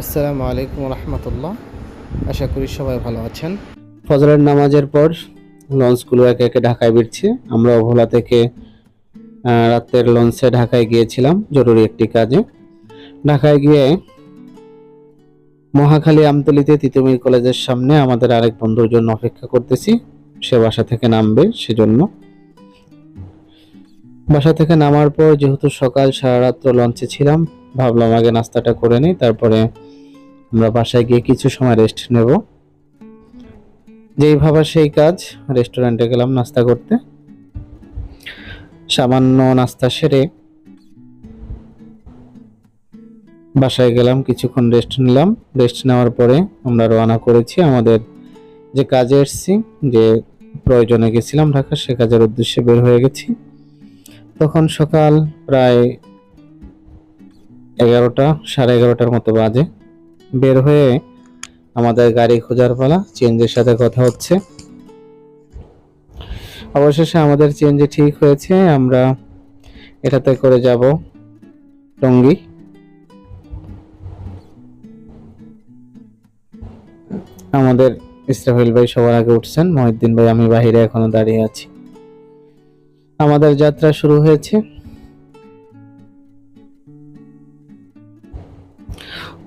আসসালামু আলাইকুম রহমতুল্লাহ। আশা করি সবাই ভালো আছেন। ফজরের নামাজের পর লঞ্চগুলো একে একে ঢাকায় ফিরছে আমরা ভোলা থেকে রাতের লঞ্চে ঢাকায় গিয়েছিলাম, জরুরি একটি কাজে। ঢাকায় গিয়ে মহাখালী আমতলিতে তিতুমির কলেজের সামনে আমাদের আরেক বন্ধুর জন্য অপেক্ষা করতেছি। সে বাসা থেকে নামবে সেজন্য। বাসা থেকে নামার পর যেহেতু সকাল, সারা রাত্র লঞ্চে ছিলাম, ভাবলাম আগে নাস্তাটা করে নিই, তারপরে আমরা বাসায় গিয়ে কিছু সময় রেস্ট নেব। যেই ভাবা সেই কাজ রেস্টুরেন্টে গেলাম নাস্তা করতে। সামান্য নাস্তা সেরে বাসায় গেলাম, কিছুক্ষণ রেস্ট নিলাম। রেস্ট নেওয়ার পরে আমরা রওনা করেছি আমাদের যে কাজে এসেছি, যে প্রয়োজনে গেছিলাম ঢাকা সে কাজের উদ্দেশ্যে বের হয়ে গেছি। তখন সকাল প্রায় এগারোটা, সাড়ে এগারোটার মতো বাজে। বের হয়ে আমাদের গাড়ি খোঁজার পালা চেঞ্জের সাথে কথা হচ্ছে। অবশেষে আমাদের চেঞ্জে ঠিক হয়েছে, আমরা এটাতে করে যাব টঙ্গী। আমাদের ইসরাফিল ভাই সবার আগে উঠছেন, মহিউদ্দিন ভাই, আমি বাহিরে এখনও দাঁড়িয়ে আছি। আমাদের যাত্রা শুরু হয়েছে।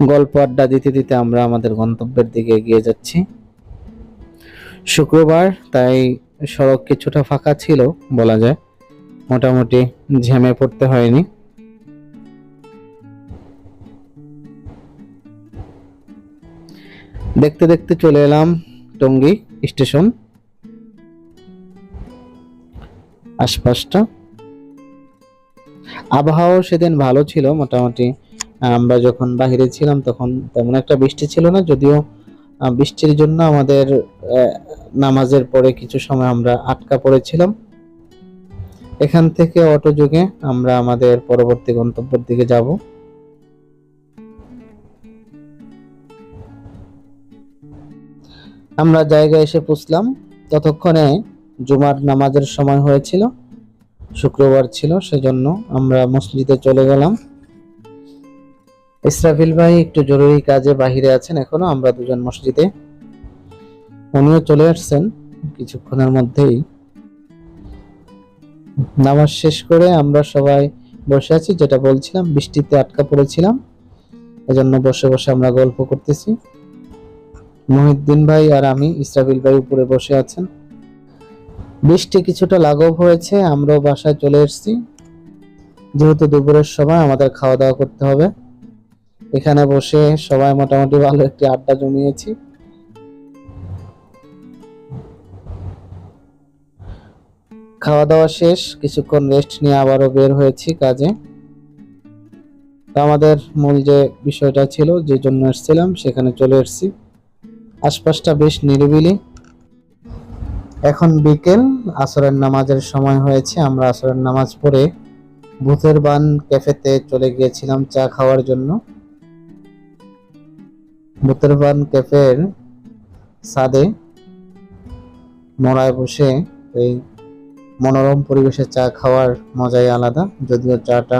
গল্প আড্ডা দিতে দিতে আমরা আমাদের গন্তব্যের দিকে এগিয়ে যাচ্ছি। শুক্রবার, তাই সড়ক কিছুটা ফাঁকা ছিল বলা যায়। মোটামুটি ঝেমে পড়তে হয়নি। দেখতে দেখতে চলে এলাম টঙ্গী স্টেশন। আশপাশটা। আবহাওয়া সেদিন ভালো ছিল মোটামুটি। আমরা যখন বাহিরে ছিলাম তখন তেমন একটা বৃষ্টি ছিল না, যদিও বৃষ্টির জন্য আমাদের নামাজের পরে কিছু সময় আমরা আটকা পড়েছিলাম। এখান থেকে অটো যোগে আমরা আমাদের পরবর্তী গন্তব্যের দিকে যাব। আমরা জায়গায় এসে পুষলাম। ততক্ষণে জুমার নামাজের সময় হয়েছিল। শুক্রবার ছিল, সেজন্য আমরা মসজিদে চলে গেলাম। ইসরাফিল ভাই, একটু জরুরি কাজে বাহিরে আছেন এখনও, আমরা দুজন মসজিদে। উনিও চলে আসছেন কিছুক্ষণের মধ্যেই। নামাজ শেষ করে আমরা সবাই বসে আছি, যেটা বলছিলাম, বৃষ্টিতে আটকা পড়েছিলাম। এজন্য বসে বসে আমরা গল্প করতেছি। মহিউদ্দিন ভাই আর আমি, ইসরাফিল ভাই উপরে বসে আছেন। বৃষ্টি কিছুটা লাঘব হয়েছে, আমরাও বাসায় চলে এসেছি। যেহেতু দুপুরের সময় আমাদের খাওয়া দাওয়া করতে হবে। এখানে বসে সবাই মোটামুটি ভালো একটি আড্ডা জমিয়েছি। খাওয়া দাওয়া শেষ, কিছুক্ষণ রেস্ট নিয়ে আবারও বের হয়েছি কাজে। তো আমাদের মূল যে বিষয়টা ছিল, যে জন্য এসেছিলাম, সেখানে চলে এসেছি। আশপাশটা বেশ নিরিবিলি। এখন বিকেল, আসরের নামাজের সময় হয়েছে, আমরা আসরের নামাজ পড়ে ভূতের বান ক্যাফেতে চলে গিয়েছিলাম চা খাওয়ার জন্য। ভূতের ক্যাফের সাদে মরায় বসে এই মনোরম পরিবেশে চা খাওয়ার মজাই আলাদা, যদিও চাটা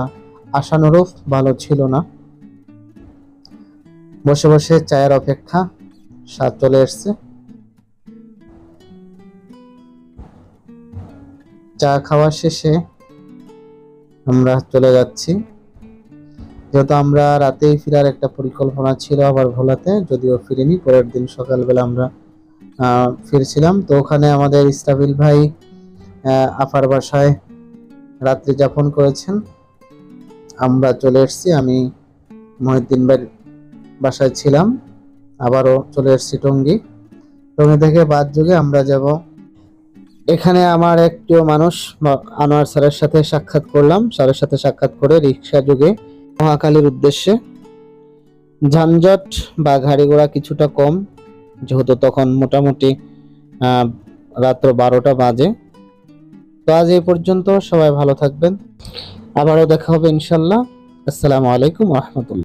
আশানুরূপ ভালো ছিল না। বসে বসে চায়ের অপেক্ষা স্বাদ চলে এসছে। চা খাওয়া শেষে আমরা চলে যাচ্ছি। যেহেতু আমরা রাতেই ফেরার একটা পরিকল্পনা ছিল আবার ভোলাতে, যদিও ফিরিনি। পরের দিন সকালবেলা আমরা ফিরছিলাম। তো ওখানে আমাদের ইস্তাবিল ভাই আফার বাসায় রাত্রি যাপন করেছেন। আমরা চলে এসেছি, আমি মহিউদ্দিন ভাইয়ের বাসায় ছিলাম, আবারও চলে এসেছি টঙ্গী। টঙ্গি থেকে বাদ যুগে আমরা যাব। এখানে আমার এক প্রিয় মানুষ, আনোয়ার স্যারের সাথে সাক্ষাৎ করলাম। স্যারের সাথে সাক্ষাৎ করে রিক্সা যুগে মহাকালীর উদ্দেশ্যে। যানজট বা গাড়ি ঘোড়া কিছুটা কম, যেহেতু তখন মোটামুটি রাত্র বারোটা বাজে। তো আজ এই পর্যন্ত সবাই ভালো থাকবেন। আবারও দেখা হবে ইনশাল্লাহ। আসসালামু আলাইকুম রহমতুল্লাহ।